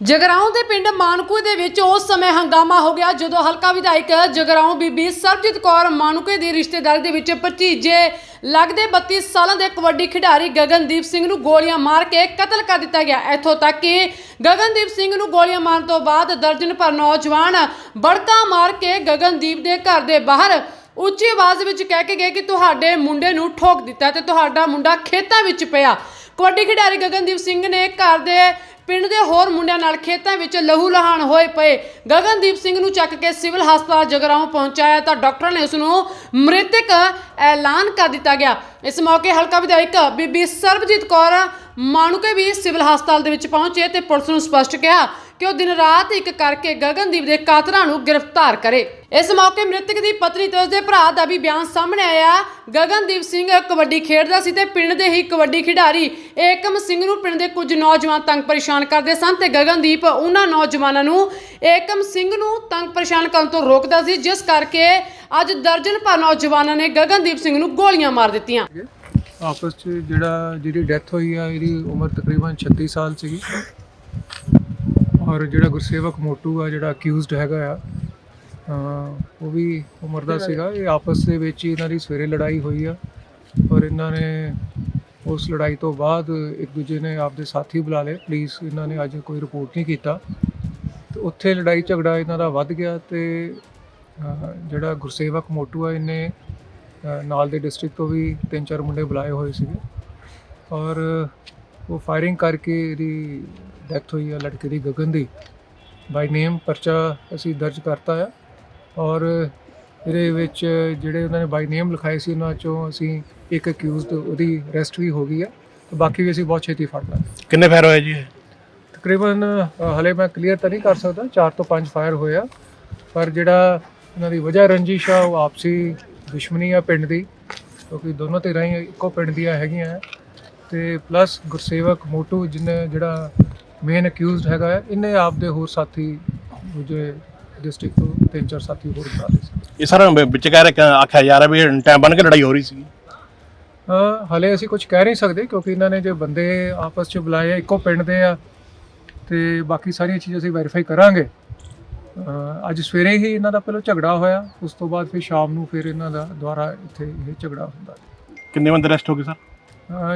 ਜਗਰਾਉਂ ਦੇ ਪਿੰਡ ਮਾਨਕੂ ਦੇ ਵਿੱਚ ਉਸ ਸਮੇਂ ਹੰਗਾਮਾ ਹੋ ਗਿਆ ਜਦੋਂ ਹਲਕਾ ਵਿਧਾਇਕ ਜਗਰਾਉਂ ਬੀਬੀ ਸਰਬਜੀਤ ਕੌਰ ਮਾਨੂਕੇ ਦੀ ਰਿਸ਼ਤੇਦਾਰੀ ਦੇ ਵਿੱਚ ਭਤੀਜੇ ਲੱਗਦੇ 32 ਸਾਲਾਂ ਦੇ ਕਬੱਡੀ ਖਿਡਾਰੀ ਗਗਨਦੀਪ ਸਿੰਘ ਨੂੰ ਗੋਲੀਆਂ ਮਾਰ ਕੇ ਕਤਲ ਕਰ ਦਿੱਤਾ ਗਿਆ। ਇੱਥੋਂ ਤੱਕ ਕਿ ਗਗਨਦੀਪ ਸਿੰਘ ਨੂੰ ਗੋਲੀਆਂ ਮਾਰਨ ਤੋਂ ਬਾਅਦ ਦਰਜਨ ਪਰ ਨੌਜਵਾਨ ਬੜਕਾ ਮਾਰ ਕੇ ਗਗਨਦੀਪ ਦੇ ਘਰ ਦੇ ਬਾਹਰ ਉੱਚੀ ਆਵਾਜ਼ ਵਿੱਚ ਕਹਿ ਕੇ ਗਏ ਕਿ ਤੁਹਾਡੇ ਮੁੰਡੇ ਨੂੰ ਠੋਕ ਦਿੱਤਾ ਤੇ ਤੁਹਾਡਾ ਮੁੰਡਾ ਖੇਤਾਂ ਵਿੱਚ ਪਿਆ। ਕਬੱਡੀ ਖਿਡਾਰੀ ਗਗਨਦੀਪ ਸਿੰਘ ਨੇ ਘਰ ਦੇ ਪਿੰਡ ਦੇ ਹੋਰ ਮੁੰਡਿਆਂ ਨਾਲ ਖੇਤਾਂ ਵਿੱਚ ਲਹੂ ਲਹਾਨ ਹੋਏ ਪਏ। ਗਗਨਦੀਪ ਸਿੰਘ ਨੂੰ ਚੱਕ ਕੇ ਸਿਵਲ ਹਸਪਤਾਲ ਜਗਰਾਉਂ ਪਹੁੰਚਾਇਆ ਤਾਂ ਡਾਕਟਰਾਂ ਨੇ ਉਸ ਨੂੰ ਮ੍ਰਿਤਕ ਐਲਾਨ ਕਰ ਦਿੱਤਾ ਗਿਆ। ਇਸ ਮੌਕੇ ਹਲਕਾ ਵਿਧਾਇਕ ਬੀਬੀ ਸਰਬਜੀਤ ਕੌਰ ਮਾਣੂਕੇ ਵੀ ਸਿਵਲ ਹਸਪਤਾਲ ਦੇ ਵਿੱਚ ਪਹੁੰਚੇ ਤੇ ਪੁਲਿਸ ਨੂੰ ਸਪਸ਼ਟ ਕਿਹਾ ਕਿ ਉਹ ਦਿਨ ਰਾਤ ਇੱਕ ਕਰਕੇ ਗਗਨਦੀਪ ਦੇ ਕਾਤਲਾਂ ਨੂੰ ਗ੍ਰਿਫਤਾਰ ਕਰੇ। ਇਸ ਮੌਕੇ ਮ੍ਰਿਤਕ ਦੀ ਪਤਨੀ ਤੇ ਉਸਦੇ ਭਰਾ ਦਾ ਵੀ ਬਿਆਨ ਸਾਹਮਣੇ ਆਇਆ। ਗਗਨਦੀਪ ਸਿੰਘ ਕਬੱਡੀ ਖੇਡਦਾ ਸੀ ਤੇ ਪਿੰਡ ਦੇ ਹੀ ਕਬੱਡੀ ਖਿਡਾਰੀ ਏਕਮ ਸਿੰਘ ਨੂੰ ਪਿੰਡ ਦੇ ਕੁਝ ਨੌਜਵਾਨ ਤੰਗ ਪਰੇਸ਼ਾਨ ਕਰਦੇ ਸਨ ਤੇ ਗਗਨਦੀਪ ਉਹਨਾਂ ਨੌਜਵਾਨਾਂ ਨੂੰ ਏਕਮ ਸਿੰਘ ਨੂੰ ਤੰਗ ਪਰੇਸ਼ਾਨ ਕਰਨ ਤੋਂ ਰੋਕਦਾ ਸੀ, ਜਿਸ ਕਰਕੇ ਅੱਜ ਦਰਜਨ ਭਰ ਨੌਜਵਾਨਾਂ ਨੇ ਗਗਨਦੀਪ ਸਿੰਘ ਨੂੰ ਗੋਲੀਆਂ ਮਾਰ ਦਿੱਤੀਆਂ। ਆਪਸ ਚ ਜਿਹੜਾ ਜਿਹਦੀ ਡੈਥ ਹੋਈ ਆ, ਇਹਦੀ ਉਮਰ ਤਕਰੀਬਨ 36 ਸਾਲ ਸੀਗੀ। ਔਰ ਜਿਹੜਾ ਗੁਰਸੇਵਕ ਮੋਟੂ ਆ ਜਿਹੜਾ ਅਕਿਊਜ਼ਡ ਹੈਗਾ ਆ ਉਹ ਵੀ ਉਮਰ ਦਾ ਸੀਗਾ। ਇਹ ਆਪਸ ਦੇ ਵਿੱਚ ਹੀ ਇਹਨਾਂ ਦੀ ਸਵੇਰੇ ਲੜਾਈ ਹੋਈ ਆ ਔਰ ਇਹਨਾਂ ਨੇ ਉਸ ਲੜਾਈ ਤੋਂ ਬਾਅਦ ਇੱਕ ਦੂਜੇ ਨੇ ਆਪਦੇ ਸਾਥੀ ਬੁਲਾ ਲਏ। ਪੁਲਿਸ ਇਹਨਾਂ ਨੇ ਅੱਜ ਕੋਈ ਰਿਪੋਰਟ ਨਹੀਂ ਕੀਤਾ। ਤੇ ਉੱਥੇ ਲੜਾਈ ਝਗੜਾ ਇਹਨਾਂ ਦਾ ਵੱਧ ਗਿਆ ਤੇ ਜਿਹੜਾ ਗੁਰਸੇਵਕ ਮੋਟੂ ਆ ਇਹਨੇ ਨਾਲ ਦੇ ਡਿਸਟ੍ਰਿਕਟ ਤੋਂ ਵੀ ਤਿੰਨ ਚਾਰ ਮੁੰਡੇ ਬੁਲਾਏ ਹੋਏ ਸੀਗੇ। ਔਰ ਉਹ ਫਾਇਰਿੰਗ ਕਰਕੇ ਇਹਦੀ ਡੈਥ ਹੋਈ ਆ ਲੜਕੇ ਦੀ ਗਗਨ ਦੀ। ਬਾਈ ਨੇਮ ਪਰਚਾ ਅਸੀਂ ਦਰਜ ਕਰਤਾ ਆ ਔਰ ਇਹਦੇ ਵਿੱਚ ਜਿਹੜੇ ਉਹਨਾਂ ਨੇ ਬਾਈ ਨੇਮ ਲਿਖਾਏ ਸੀ ਉਹਨਾਂ ਚੋਂ ਅਸੀਂ ਇੱਕ ਅਕਿਊਜ਼ਡ ਉਹਦੀ ਅਰੈਸਟ ਵੀ ਹੋ ਗਈ ਆ ਤੇ ਬਾਕੀ ਵੀ ਅਸੀਂ ਬਹੁਤ ਛੇਤੀ ਫੜ ਲਾਂਗੇ। ਕਿੰਨੇ ਫੈਰ ਹੋਏ ਜੀ ਇਹ? ਤਕਰੀਬਨ ਅ, ਹਲੇ ਮੈਂ ਕਲੀਅਰ ਤਾਂ ਨਹੀਂ ਕਰ ਸਕਦਾ 4 ਤੋਂ 5 ਫਾਇਰ ਹੋਏ ਆ। ਪਰ ਜਿਹੜਾ ਇਹਨਾਂ ਦੀ ਵਜ੍ਹਾ ਰੰਜਿਸ਼ ਆ ਉਹ ਆਪਸੀ ਦੁਸ਼ਮਣੀ ਆ ਪਿੰਡ ਦੀ ਕਿਉਂਕਿ ਦੋਨੋਂ ਧਿਰਾਂ ਹੀ ਇੱਕੋ ਪਿੰਡ ਦੀਆਂ ਹੈਗੀਆਂ ਆ। ਤੇ ਪਲੱਸ ਗੁਰਸੇਵਕ ਮੋਟੂ ਜਿਹਨੇ ਜਿਹੜਾ ਮੇਨ ਅਕਿਊਜ਼ਡ ਹੈਗਾ ਹੈ, ਇਹਨੇ ਆਪਦੇ ਹੋਰ ਸਾਥੀ ਦੂਜੇ ਡਿਸਟ੍ਰਿਕਟ ਤੋਂ ਤਿੰਨ ਚਾਰ ਸਾਥੀ ਹੋਰ ਬੁਲਾ ਲਏ ਸੀ। ਇਹ ਸਾਰਾ ਵਿੱਚ ਕਹਿ ਰਿਹਾ ਆਖਿਆ ਜਾ ਰਿਹਾ ਵੀ ਟਾਈਮ ਬਣ ਕੇ ਲੜਾਈ ਹੋ ਰਹੀ ਸੀ ਹਲੇ ਅਸੀਂ ਕੁਝ ਕਹਿ ਨਹੀਂ ਸਕਦੇ ਕਿਉਂਕਿ ਇਹਨਾਂ ਨੇ ਜੇ ਬੰਦੇ ਆਪਸ 'ਚ ਬੁਲਾਏ ਆ, ਇੱਕੋ ਪਿੰਡ ਦੇ ਆ ਤੇ ਬਾਕੀ ਸਾਰੀਆਂ ਚੀਜ਼ਾਂ ਅਸੀਂ ਵੈਰੀਫਾਈ ਕਰਾਂਗੇ। ਅੱਜ ਸਵੇਰੇ ਹੀ ਇਹਨਾਂ ਦਾ ਪਹਿਲਾਂ ਝਗੜਾ ਹੋਇਆ ਉਸ ਤੋਂ ਬਾਅਦ ਫਿਰ ਸ਼ਾਮ ਨੂੰ ਫਿਰ ਇਹਨਾਂ ਦਾ ਦੁਬਾਰਾ ਇੱਥੇ ਇਹ ਝਗੜਾ ਹੁੰਦਾ। ਕਿੰਨੇ ਬੰਦੇ ਅਰੈਸਟ ਹੋ ਗਏ ਸਰ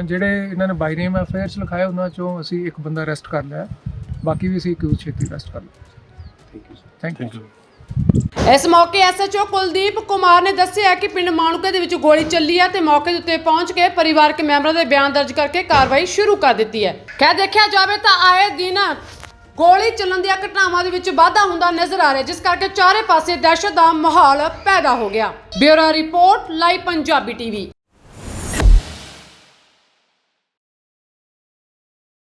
ਜਿਹੜੇ ਇਹਨਾਂ ਨੇ ਬਾਈ ਨੇਮ ਅਫੇਅਰਸ ਲਿਖਾਏ ਉਹਨਾਂ ਚੋਂ ਅਸੀਂ ਇੱਕ ਬੰਦਾ ਅਰੈਸਟ ਕਰ ਲਿਆ। ਬਾਕੀ ਵੀ ਅਸੀਂ ਕਿਉਂ ਛੇਤੀ ਅਰੈਸਟ ਕਰ ਲਿਆ ਥੈਂਕ ਯੂ ਥੈਂਕ ਯੂ ਇਸ ਮੌਕੇ ਐਸਐਚਓ ਕੁਲਦੀਪ ਕੁਮਾਰ ਨੇ ਦੱਸਿਆ ਕਿ ਪਿੰਡ ਮਾਣੂਕੇ ਦੇ ਵਿੱਚ ਗੋਲੀ ਚੱਲੀ ਹੈ ਤੇ ਮੌਕੇ ਦੇ ਉੱਤੇ ਪਹੁੰਚ ਕੇ ਪਰਿਵਾਰਕ ਮੈਂਬਰਾਂ ਦੇ ਬਿਆਨ ਦਰਜ ਕਰਕੇ ਕਾਰਵਾਈ ਸ਼ੁਰੂ ਕਰ ਦਿੱਤੀ ਹੈ। ਕਹਿ ਦੇਖਿਆ ਜਾਵੇ ਤਾਂ ਆਏ ਦਿਨ ਗੋਲੀ ਚੱਲਣ ਦੀਆਂ ਘਟਨਾਵਾਂ ਦੇ ਵਿੱਚ ਵਾਧਾ ਹੁੰਦਾ ਨਜ਼ਰ ਆ ਰਿਹਾ ਜਿਸ ਕਰਕੇ ਚਾਰੇ ਪਾਸੇ ਦਹਿਸ਼ਤ ਦਾ ਮਾਹੌਲ ਪੈਦਾ ਹੋ ਗਿਆ। Bureau report live Punjabi TV.